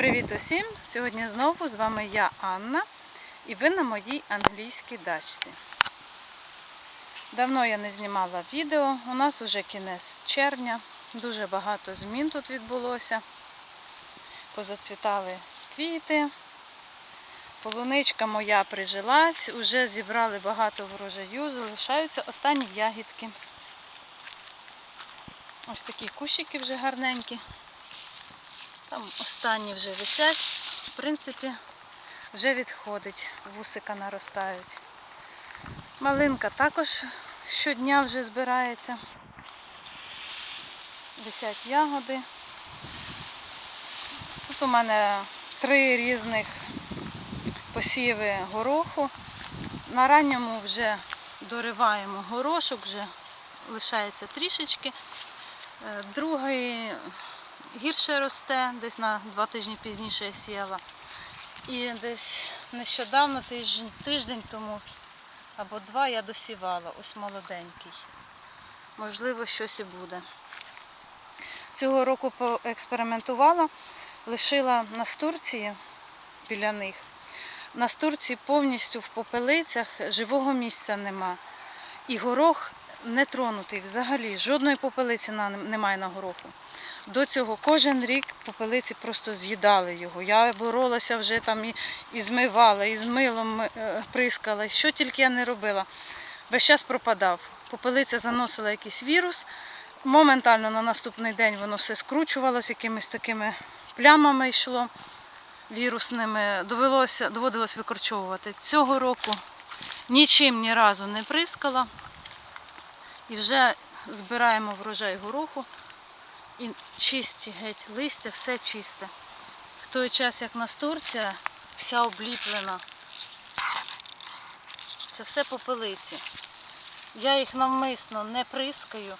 Привіт усім! Сьогодні знову з вами я, Анна, і ви на моїй англійській дачці. Давно я не знімала відео, у нас вже кінець червня, дуже багато змін тут відбулося. Позацвітали квіти, полуничка моя прижилась, вже зібрали багато врожаю, залишаються останні ягідки. Ось такі кущики вже гарненькі. Там останні вже висять. В принципі, вже відходить, вусика наростають. Малинка також щодня вже збирається. Висять ягоди. Тут у мене три різних посіви гороху. На ранньому вже дориваємо горошок, вже лишається трішечки. Е, Другий гірше росте, десь на два тижні пізніше я сіяла. І десь нещодавно, тиждень, тиждень тому або два я досівала, ось молоденький. Можливо, щось і буде. Цього року поекспериментувала, лишила настурції біля них. Настурції повністю в попелицях, живого місця нема. І горох не тронутий взагалі, жодної попелиці немає на гороху. До цього кожен рік попелиці просто з'їдали його. Я боролася вже там і, і змивала, і з милом е, прискала, що тільки я не робила. Весь час пропадав. Попелиця заносила якийсь вірус. Моментально на наступний день воно все скручувалося, якимись такими плямами йшло вірусними. Довелося, доводилось викорчовувати. Цього року нічим ні разу не прискала. І вже збираємо врожай гороху. І чисті геть листя, все чисте. В той час, як настурція, вся обліплена. Це все попелиці. Я їх навмисно не прискаю.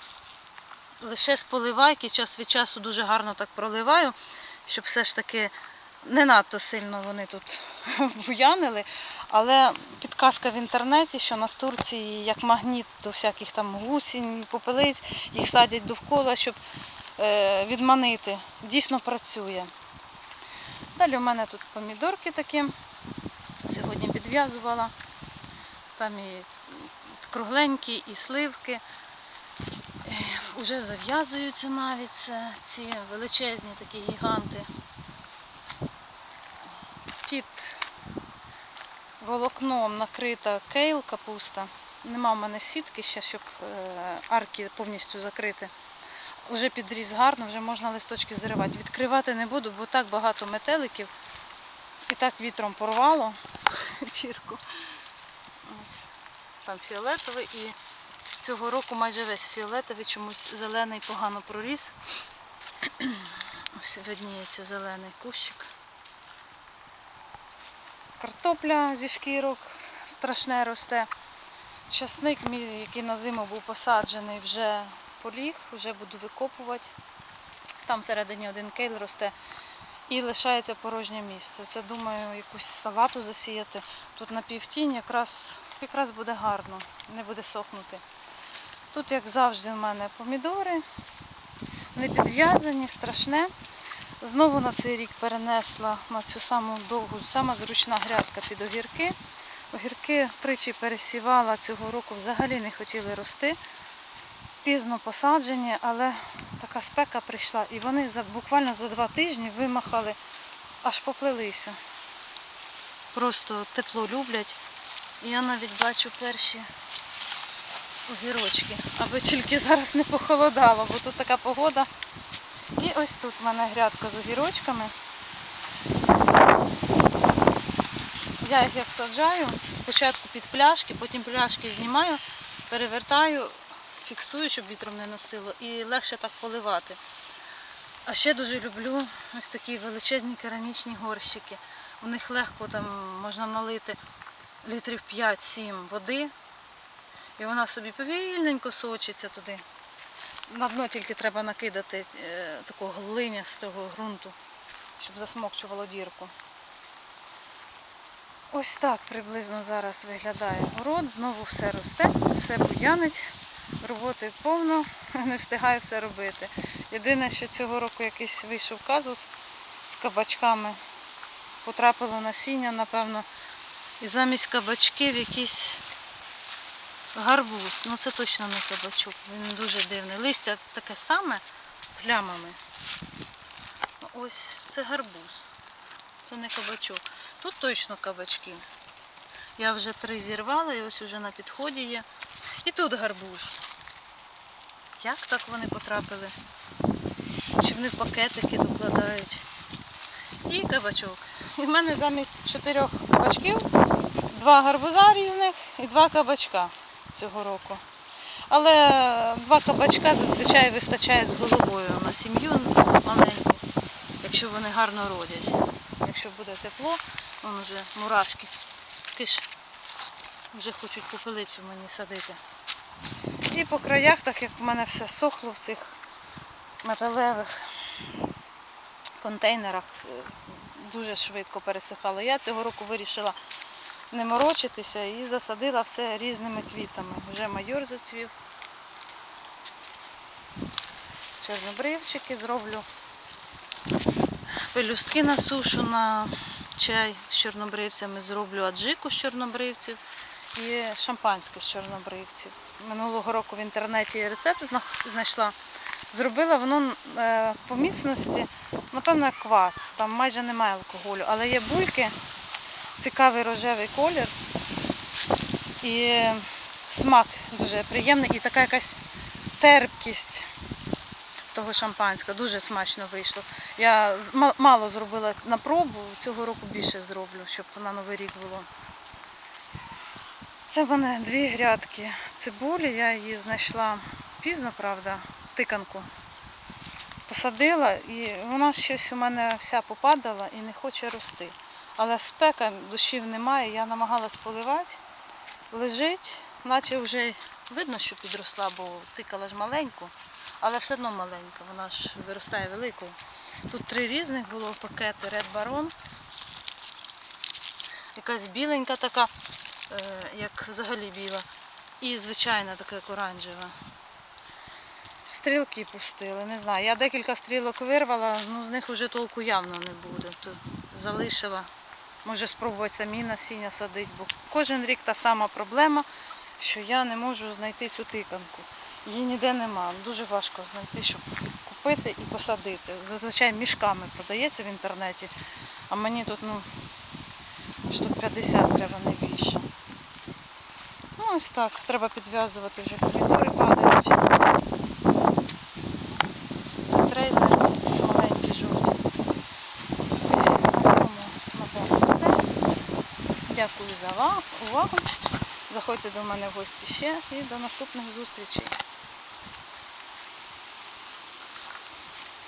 Лише з поливайки час від часу дуже гарно так проливаю, щоб все ж таки не надто сильно вони тут буянили. Але підказка в інтернеті, що настурції як магніт до всяких там гусінь, попелиць, їх садять довкола, щоб відманити. Дійсно працює. Далі у мене тут помідорки такі. Сьогодні підв'язувала. Там і кругленькі, і сливки. Е, Уже зав'язуються навіть ці величезні такі гіганти. Під волокном накрита кейл капуста. Нема в мене сітки ще, щоб е, арки повністю закрити. Уже підріз гарно, вже можна листочки заривати. Відкривати не буду, бо так багато метеликів. І так вітром порвало чірку. Ось. Там фіолетовий і цього року майже весь фіолетовий, чомусь зелений погано проріс. Ось видніється зелений кущик. Картопля зі шкірок страшне росте. Часник, мій, який на зиму був посаджений, вже поліг, вже буду викопувати. Там всередині один кейл росте і лишається порожнє місце. Це думаю, якусь салату засіяти. Тут на півтінь якраз, якраз буде гарно, не буде сохнути. Тут, як завжди, в мене помідори, не підв'язані, страшне. Знову на цей рік перенесла на цю саму довгу, сама зручна грядка під огірки. Огірки тричі пересівала цього року, взагалі не хотіли рости. Пізно посаджені, але така спека прийшла. І вони за, буквально за два тижні вимахали, аж поплилися. Просто тепло люблять. І я навіть бачу перші огірочки, аби тільки зараз не похолодало, бо тут така погода. І ось тут в мене грядка з огірочками. Я їх як саджаю, спочатку під пляшки, потім пляшки знімаю, перевертаю, фіксую, щоб вітром не носило, і легше так поливати. А ще дуже люблю ось такі величезні керамічні горщики. У них легко там можна налити літрів 5-7 води, і вона собі повільненько сочиться туди. На дно тільки треба накидати е, такого глинястого ґрунту, щоб засмокчувало дірку. Ось так приблизно зараз виглядає город, знову все росте, все буянить, роботи повно, не встигаю все робити. Єдине, що цього року якийсь вийшов казус з кабачками. Потрапило насіння, напевно, і замість кабачків якийсь гарбуз. Ну це точно не кабачок, він дуже дивний. Листя таке саме плямами. Ну, Ось це гарбуз. Це не кабачок. Тут точно кабачки. Я вже три зірвала і ось уже на підході є. І тут гарбуз. Як так вони потрапили? Чи вони в пакетики докладають? І кабачок. І в мене замість чотирьох кабачків два гарбуза різних і два кабачка цього року. Але два кабачка зазвичай вистачає з головою на сім'ю маленьку, якщо вони гарно родять. Якщо буде тепло, вон вже мурашки. Киш, вже хочуть попелицю мені садити. І по краях, так як в мене все сохло в цих металевих контейнерах, е, дуже швидко пересихало. Я цього року вирішила не морочитися і засадила все різними квітами. Вже майор зацвів. Чорнобривчики зроблю. Пелюстки насушу на чай з чорнобривцями, зроблю аджику з чорнобривців і шампанське з чорнобривців. Минулого року в інтернеті рецепт знайшла. Зробила воно е, по міцності, напевно, як квас. Там майже немає алкоголю, але є бульки, цікавий рожевий колір і смак дуже приємний, і така якась терпкість того шампанського. Дуже смачно вийшло. Я мало зробила на пробу, цього року більше зроблю, щоб на Новий рік було. Це в мене дві грядки цибулі, я її знайшла пізно, правда, тиканку. Посадила і вона щось у мене вся попадала і не хоче рости. Але спека, дощів немає, я намагалась поливати, лежить, наче вже видно, що підросла, бо тикала ж маленьку, але все одно маленька, вона ж виростає великою. Тут три різних було пакети Red Baron. Якась біленька така, як взагалі біла. І звичайна така як оранжева. Стрілки пустили, не знаю. Я декілька стрілок вирвала, ну з них вже толку явно не буде. То залишила. Може спробувати самі насіння садити, бо кожен рік та сама проблема, що я не можу знайти цю тиканку. Її ніде нема. Дуже важко знайти, щоб купити і посадити. Зазвичай мішками продається в інтернеті, а мені тут ну, штук 50 треба не більше. Ось так, треба підв'язувати вже помідори падають. Це трейдер, маленькі жовті. Ось на цьому напевно все. Дякую за увагу. Заходьте до мене в гості ще і до наступних зустрічей.